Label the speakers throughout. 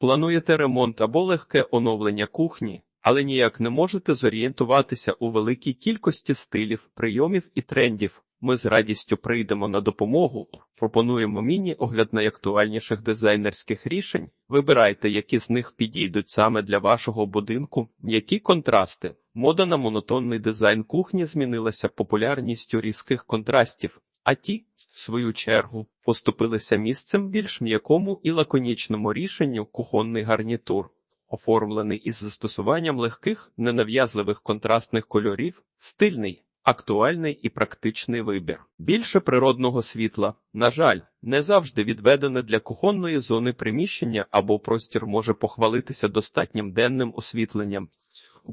Speaker 1: Плануєте ремонт або легке оновлення кухні, але ніяк не можете зорієнтуватися у великій кількості стилів, прийомів і трендів. Ми з радістю прийдемо на допомогу, пропонуємо міні-огляд найактуальніших дизайнерських рішень. Вибирайте, які з них підійдуть саме для вашого будинку, які контрасти. Мода на монотонний дизайн кухні змінилася популярністю різких контрастів, а ті, свою чергу, поступилися місцем більш м'якому і лаконічному рішенню кухонний гарнітур, оформлений із застосуванням легких, ненав'язливих контрастних кольорів, стильний. Актуальний і практичний вибір. Більше природного світла, на жаль, не завжди відведене для кухонної зони приміщення або простір може похвалитися достатнім денним освітленням.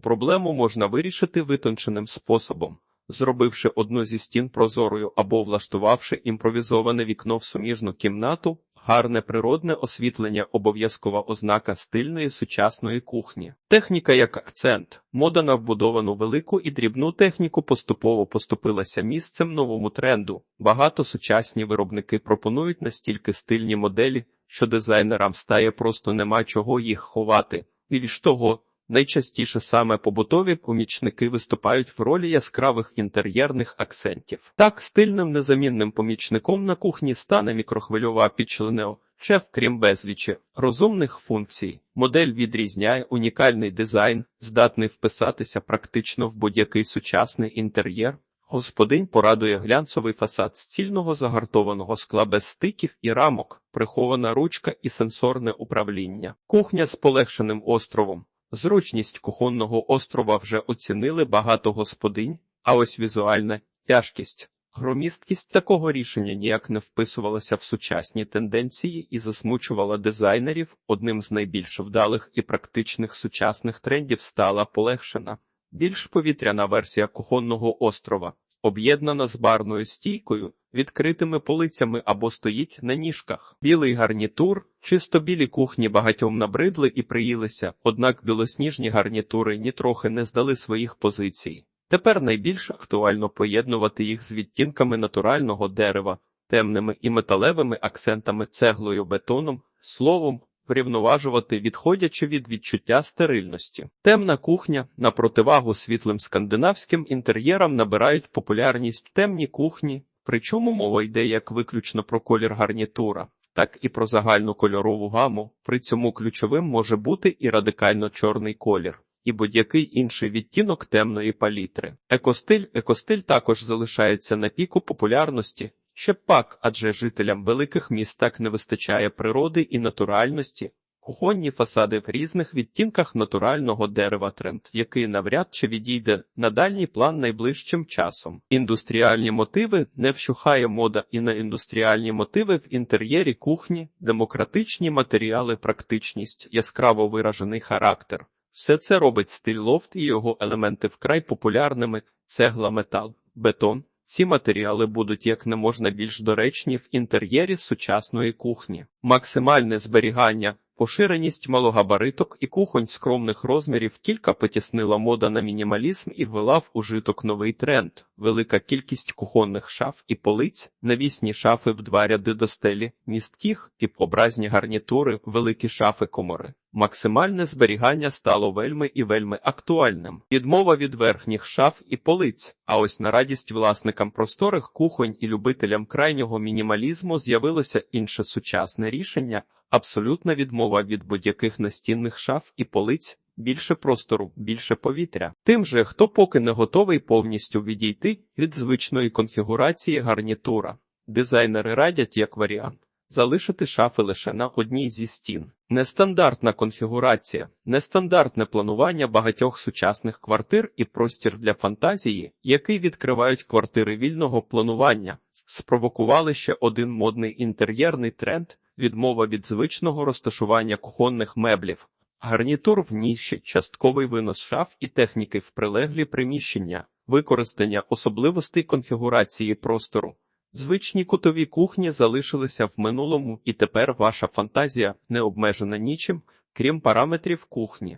Speaker 1: Проблему можна вирішити витонченим способом, зробивши одну зі стін прозорою або влаштувавши імпровізоване вікно в суміжну кімнату, гарне природне освітлення обов'язкова ознака стильної сучасної кухні. Техніка як акцент, мода на вбудовану велику і дрібну техніку поступово поступилася місцем новому тренду. Багато сучасні виробники пропонують настільки стильні моделі, що дизайнерам стає просто нема чого їх ховати. Більш того, Найчастіше саме побутові помічники виступають в ролі яскравих інтер'єрних акцентів. Так, стильним незамінним помічником на кухні стане мікрохвильова пічленео, шеф, крім безлічі, розумних функцій. Модель відрізняє унікальний дизайн, здатний вписатися практично в будь-який сучасний інтер'єр. Господинь порадує глянцевий фасад з цільного загартованого скла без стиків і рамок, прихована ручка і сенсорне управління. Кухня з полегшеним островом. Зручність кухонного острова вже оцінили багато господинь, а ось візуальна тяжкість. Громісткість такого рішення ніяк не вписувалася в сучасні тенденції і засмучувала дизайнерів. Одним з найбільш вдалих і практичних сучасних трендів стала полегшена, більш повітряна версія кухонного острова, об'єднана з барною стійкою, відкритими полицями або стоїть на ніжках. Білий гарнітур, чисто білі кухні багатьом набридли і приїлися, однак білосніжні гарнітури нітрохи не здали своїх позицій. Тепер найбільш актуально поєднувати їх з відтінками натурального дерева, темними і металевими акцентами цеглою бетоном, словом, врівноважувати, відходячи від відчуття стерильності. Темна кухня на противагу світлим скандинавським інтер'єрам набирають популярність темні кухні, причому мова йде як виключно про колір гарнітура, так і про загальну кольорову гаму. При цьому ключовим може бути і радикально чорний колір. І будь-який інший відтінок темної палітри. Екостиль екостиль також залишається на піку популярності, ще пак, адже жителям великих міст так не вистачає природи і натуральності, кухонні фасади в різних відтінках натурального дерева тренд, який навряд чи відійде на дальній план найближчим часом. Індустріальні мотиви не вщухає мода і на індустріальні мотиви в інтер'єрі кухні, демократичні матеріали, практичність, яскраво виражений характер. Все це робить стиль лофт і його елементи вкрай популярними: цегла, метал, бетон. Ці матеріали будуть як не можна більш доречні в інтер'єрі сучасної кухні. Максимальне зберігання, поширеність малогабариток і кухонь скромних розмірів кілька потіснила мода на мінімалізм і ввела в ужиток новий тренд. Велика кількість кухонних шаф і полиць, навісні шафи в два ряди до стелі, містких і образні гарнітури, великі шафи комори. Максимальне зберігання стало вельми і вельми актуальним. Відмова від верхніх шаф і полиць. А ось на радість власникам просторих кухонь і любителям крайнього мінімалізму з'явилося інше сучасне рішення абсолютна відмова від будь-яких настінних шаф і полиць. Більше простору, більше повітря. Тим же, хто поки не готовий повністю відійти від звичної конфігурації гарнітура. Дизайнери радять як варіант залишити шафи лише на одній зі стін. Нестандартна конфігурація, нестандартне планування багатьох сучасних квартир і простір для фантазії, який відкривають квартири вільного планування, спровокували ще один модний інтер'єрний тренд відмова від звичного розташування кухонних меблів. Гарнітур в ніші, частковий винос шаф і техніки в прилеглі приміщення, використання особливостей конфігурації простору. Звичні кутові кухні залишилися в минулому, і тепер ваша фантазія не обмежена нічим, крім параметрів кухні.